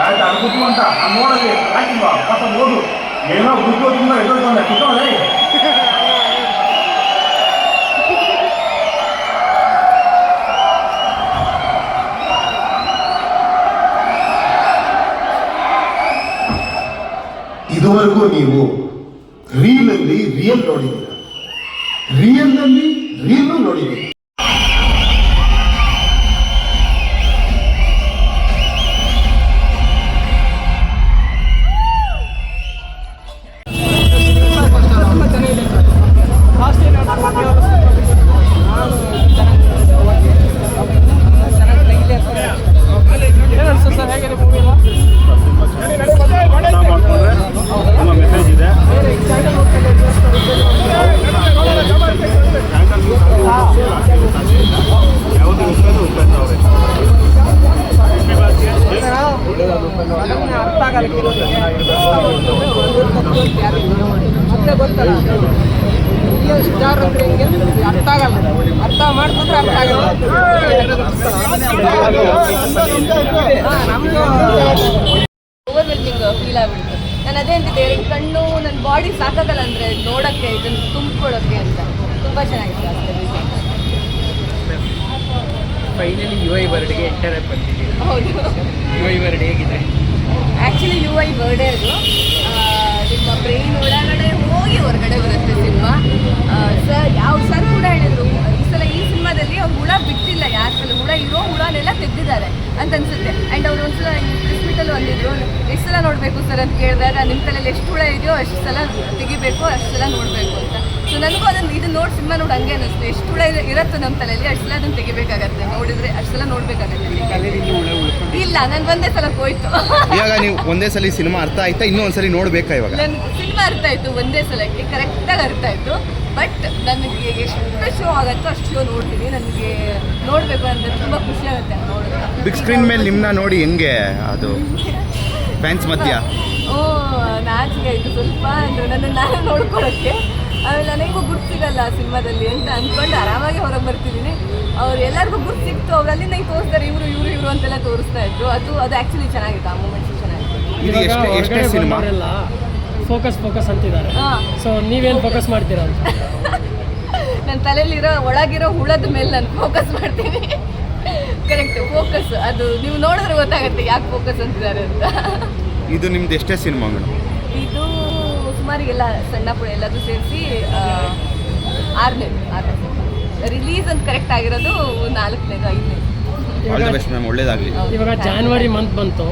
ಆಯ್ತು ಅದು ಕುತ್ಕೊಂತ ನೋಡಲಿ ಹಾಕಿಲ್ವಾ ಪಾಪ ಏನೋ ಗುದ್ದೋದ್ರಿಂದ ಎದ್ದೋದ್ರಿಂದ ಕುತ್ಕೊಳ್ಳಿ ಇದುವರೆಗೂ ನೀವು ರೀಲ್ ಅಲ್ಲಿ ರಿಯಲ್ ನೋಡಿದ್ದೀರ. ಅಲ್ಲಿ ರೀಲು ಅರ್ಥ ಆಗಲ್ಲ ಕೆಲವ್ರಿಗೆ. ಮತ್ತೆ ಗೊತ್ತಲ್ಲ ಈ ಸ್ಟಾರ್ ಅಂದ್ರೆ ಹೆಂಗೆ ಅರ್ಥ ಆಗಲ್ಲ ಅರ್ಥ ಮಾಡ್ಕೊಂಡ್ರೆ ಅರ್ಥ ಆಗಲ್ಲ ನಮ್ದು ಓವರ್ವೆಲ್ಮಿಂಗ್ ಫೀಲ್ ಆಗ್ಬಿಡ್ತು ನಾನು ಅದೇ ಅಂತಿದ್ದೆ ಕಣ್ಣು ನನ್ನ ಬಾಡಿ ಸಾಕಾಗಲ್ಲ ಅಂದರೆ ನೋಡೋಕ್ಕೆ ಇದನ್ನು ತುಂಬಿಕೊಳ್ಳೋಕ್ಕೆ ಅಂತ ತುಂಬ ಅಷ್ಟೇ ಫೈನಲಿ ಯು ಐ ಬರ್ಡ್ಗೆ ಎಂಟರ್ ಬಂದಿದ್ದೀವಿ ಹೌದು. ಯು ಐ ಬರ್ಡ್ ಹೇಗಿದೆ? ಆ್ಯಕ್ಚುಲಿ ಯು ಐ ಬರ್ಡೇ ಅದು ನಿಮ್ಮ ಬ್ರೈನ್ ಒಳಗಡೆ ಹೋಗಿ ಹೊರಗಡೆ ಬರುತ್ತೆ ಸಿನಿಮಾ. ಸರ್ ಯಾವ ಸರ್ ಕೂಡ ಹೇಳಿದರು ಈ ಸಲ ಈ ಸಿನಿಮಾದಲ್ಲಿ ಅವ್ರು ಹುಳ ಬಿಟ್ಟಿಲ್ಲ ಯಾರ ಸಲ ಹುಳ ಇರೋ ಹುಳನೆಲ್ಲ ತೆಗ್ದಿದ್ದಾರೆ ಅಂತ ಅನ್ಸುತ್ತೆ. ಆ್ಯಂಡ್ ಅವ್ರು ಒಂದ್ಸಲ ಹಾಸ್ಪಿಟಲ್ ಬಂದಿದ್ರು ಎಷ್ಟು ಸಲ ನೋಡಬೇಕು ಸರ್ ಅಂತ ಕೇಳಿದಾಗ ನಿಮ್ಮ ತಲೆಯಲ್ಲಿ ಎಷ್ಟು ಹುಳ ಇದೆಯೋ ಅಷ್ಟು ಸಲ ತೆಗಿಬೇಕು ಅಷ್ಟು ಸಲ ನೋಡಬೇಕು ಅಂತ. ಸೊ ನನಗೂ ಅದನ್ನು ಇದು ನೋಡಿ ಸಿನಿಮಾ ನೋಡಿ ಹಂಗೆ ಅನ್ನಿಸ್ತು. ಎಷ್ಟು ಹುಳ ಇರುತ್ತೋ ನಮ್ಮ ತಲೆಯಲ್ಲಿ ಅಷ್ಟು ಸಲ ಅದನ್ನು ತೆಗಿಬೇಕಾಗತ್ತೆ. ನೋಡಿದ್ರೆ ಅಷ್ಟು ಸಲ ನೋಡಬೇಕಾಗತ್ತೆ ಇಲ್ಲ ನಾನು ಒಂದೇ ಸಲ ಹೋಯ್ತು. ಇವಾಗ ನೀವು ಒಂದೇ ಸಲ ಸಿನಿಮಾ ಅರ್ಥ ಆಯ್ತಾ? ಇನ್ನೂ ಒಂದ್ಸಲಿ ನೋಡ್ಬೇಕಾ ಇವಾಗ? ನನ್ಗೆ ಸಿನಿಮಾ ಅರ್ಥ ಆಯ್ತು ಒಂದೇ ಸಲಕ್ಕೆ ಕರೆಕ್ಟಾಗಿ ಅರ್ಥ ಆಯ್ತು. ಬಟ್ ನನಗೆ ಎಷ್ಟು ಶೋ ಆಗುತ್ತೋ ಅಷ್ಟು ಶೋ ನೋಡ್ತೀನಿ. ನನಗೆ ನೋಡಬೇಕು ಅಂತ ತುಂಬ ಖುಷಿ ಆಗುತ್ತೆ ನೋಡಿದ್ರೆ ಬಿಗ್ ಸ್ಕ್ರೀನ್ ಮೇಲೆ ನಿಮ್ಮನ್ನ ನೋಡಿ ಹೆಂಗೆ ಅದು? ಫ್ಯಾನ್ಸ್ ಮಧ್ಯ? ಓ ನಾಚಿಕೆ ಆಯಿತು ಸ್ವಲ್ಪ ಅಂದರೆ ನನ್ನ ನಾನು ನೋಡ್ಕೊಳ್ಳೋಕ್ಕೆ. ಆಮೇಲೆ ನನಗೂ ಗುರ್ತು ಸಿಗಲ್ಲ ಸಿನಿಮಾದಲ್ಲಿ ಅಂತ ಅಂದ್ಕೊಂಡು ಆರಾಮಾಗಿ ಹೊರಗೆ ಬರ್ತಿದ್ದೀನಿ ಅವ್ರು ಎಲ್ಲರಿಗೂ ಗುರ್ತು ಸಿಕ್ತು ಅವರಲ್ಲಿ ನಂಗೆ ತೋರಿಸ್ತಾರೆ ಇವರು ಇವರು ಇವರು ಅಂತೆಲ್ಲ ತೋರಿಸ್ತಾ ಇದ್ರು. ಅದು ಅದು ಆ್ಯಕ್ಚುಲಿ ಚೆನ್ನಾಗಿತ್ತು ಆ ಮೂಮೆಂಟ್ಸ್ ಚೆನ್ನಾಗಿತ್ತು. ಇದು ಎಷ್ಟೇ ಸಿನಿಮಾ? ಫೋಕಸ್ ಫೋಕಸ್ ಅಂತಿದ್ದಾರೆ. ಹಾಂ. ಸೊ ನೀವೇನು ಫೋಕಸ್ ಮಾಡ್ತೀರಾ ಅಂತ. ನನ್ನ ತಲೆಯಲ್ಲಿರೋ ಒಳಗಿರೋ ಹುಳದ ಮೇಲೆ ನಾನು ಫೋಕಸ್ ಮಾಡ್ತೀನಿ. ಕರೆಕ್ಟ್ ಫೋಕಸ್ ಅದು ನೀವು ನೋಡಿದ್ರೆ ಗೊತ್ತಾಗುತ್ತೆ ಯಾಕೆ ಫೋಕಸ್ ಅಂತಿದ್ದಾರೆ ಅಂತ. ಇದು ನಿಮ್ದು ಎಷ್ಟೇ ಸಿನಿಮಾ ಮೇಡಮ್? ಇದು ಸುಮಾರಿಗೆಲ್ಲ ಸಣ್ಣ ಪುಡಿ ಎಲ್ಲದೂ ಸೇರಿಸಿ ಆರನೇ ಆರನೇ ರಿಲೀಸ್ ಅಂತ ಕರೆಕ್ಟ್ ಆಗಿರೋದು ನಾಲ್ಕನೇದು ಐದನೇ ಆಲ್ ದ ಬೆಸ್ಟ್ ಮ್ಯಾಮ್ ಒಳ್ಳೇದಾಗಲಿ. ಇವಾಗ ಜಾನ್ವರಿ ಮಂತ್ ಬಂತು.